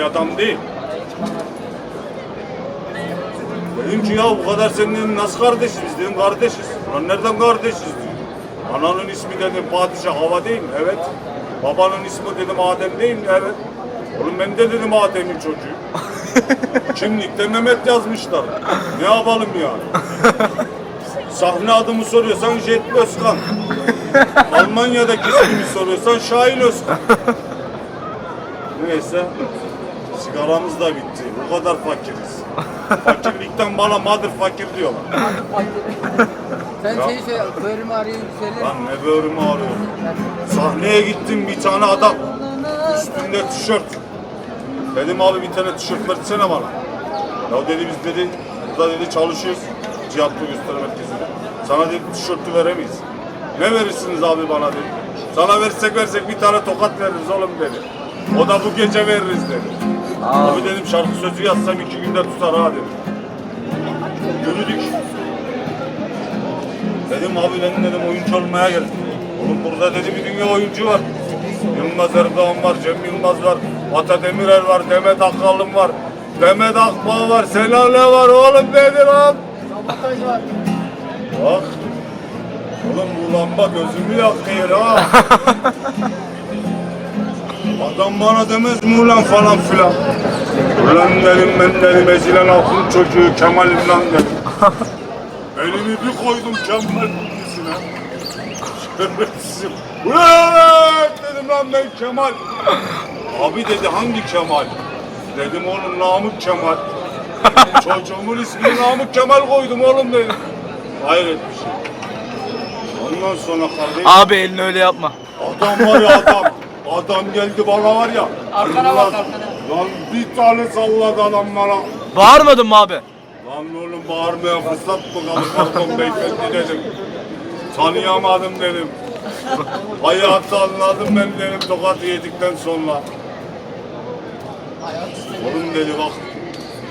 Adam değil. Dedim ki ya bu kadar senin dedim, nasıl kardeşiz dedim kardeşiz. Lan nereden kardeşiz diyor. Ananın ismi dedim padişah hava değil mi? Evet. Babanın ismi dedim Adem değil mi? Evet. Oğlum ben de dedim Adem'in çocuğu. Kimlikte Mehmet yazmışlar. Ne yapalım yani? Sahne adımı soruyorsan Jet Özkan. Almanya'daki ismini soruyorsan Şahin Özkan. Neyse sigaramız da bitti. Bu kadar fakiriz. Fakirlikten bana mother fakir diyorlar. Sen Ya. şeyi söyle, bölümü arayayım söyle. Lan ne böğrümü arıyorum. Sahneye gittim bir tane adam. Üstünde tişört. Dedim abi bir tane tişört versene bana. Ya dedi biz dedi burada dedi çalışıyoruz. Cihatlı gösteri merkezinde. Sana dedi tişörtü veremeyiz. Ne verirsiniz abi bana dedi. Sana versek versek bir tane tokat veririz oğlum dedi. O da bu gece veririz dedi. Abi dedim şarkı sözü yazsam iki günde tutar ha dedim. Yürüdük. Dedim abi ben dedim oyuncu olmaya geldim. Oğlum burada dedi bir dünya oyuncu var. Yılmaz Erdoğan var, Cem Yılmaz var, Ata Demirer var, Demet Akalın var, Demet Akbağ var, Selale var oğlum dedi lan. Bak. Oğlum bu lamba gözümü yakıyor ha. Mi ulan falan filan. Ulan dedim ben dedim ezilen halkın çocuğu Kemal'im lan dedim. Elimi bir koydum Kemal bilgisine. Şerefsizim. Ulan dedim lan ben Kemal. Abi dedi hangi Kemal? Dedim oğlum Namık Kemal. Çocuğumun ismini Namık Kemal koydum oğlum dedim. Hayret bir şey. Ondan sonra kardeşim Abi elini öyle yapma. adam var ya adam. Adam geldi bana var ya. Arkana bak, arkana. Lan bir tane salladı adam bana. Bağırmadın mı abi? Lan oğlum bağırmaya fırsat mı kaldı pardon beyefendi dedim. Tanıyamadım dedim. Hayatı anladım ben dedim tokat yedikten sonra. Oğlum dedi bak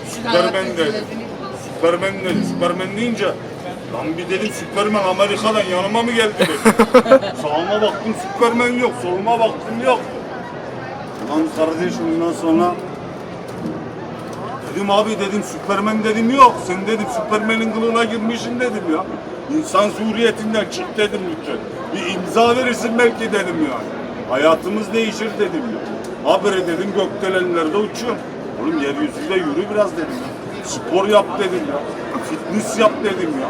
Süpermen dedi. Süpermen dedi. Süpermen deyince lan bir dedim Süpermen Amerika'dan yanıma mı geldi dedi. Baktım Süpermen yok. Soluma baktım yok. Lan kardeşim ondan sonra Dedim abi dedim Süpermen dedim yok. Sen dedim Süpermen'in kılığına girmişsin dedim ya. İnsan zürriyetinden çık dedim lütfen. Bir imza verirsin belki dedim yani. Hayatımız değişir dedim ya. Habire dedim gökdelenlerde uçuyorum. Oğlum yeryüzünde yürü biraz dedim ya. Spor yap dedim ya. Fitness yap dedim ya.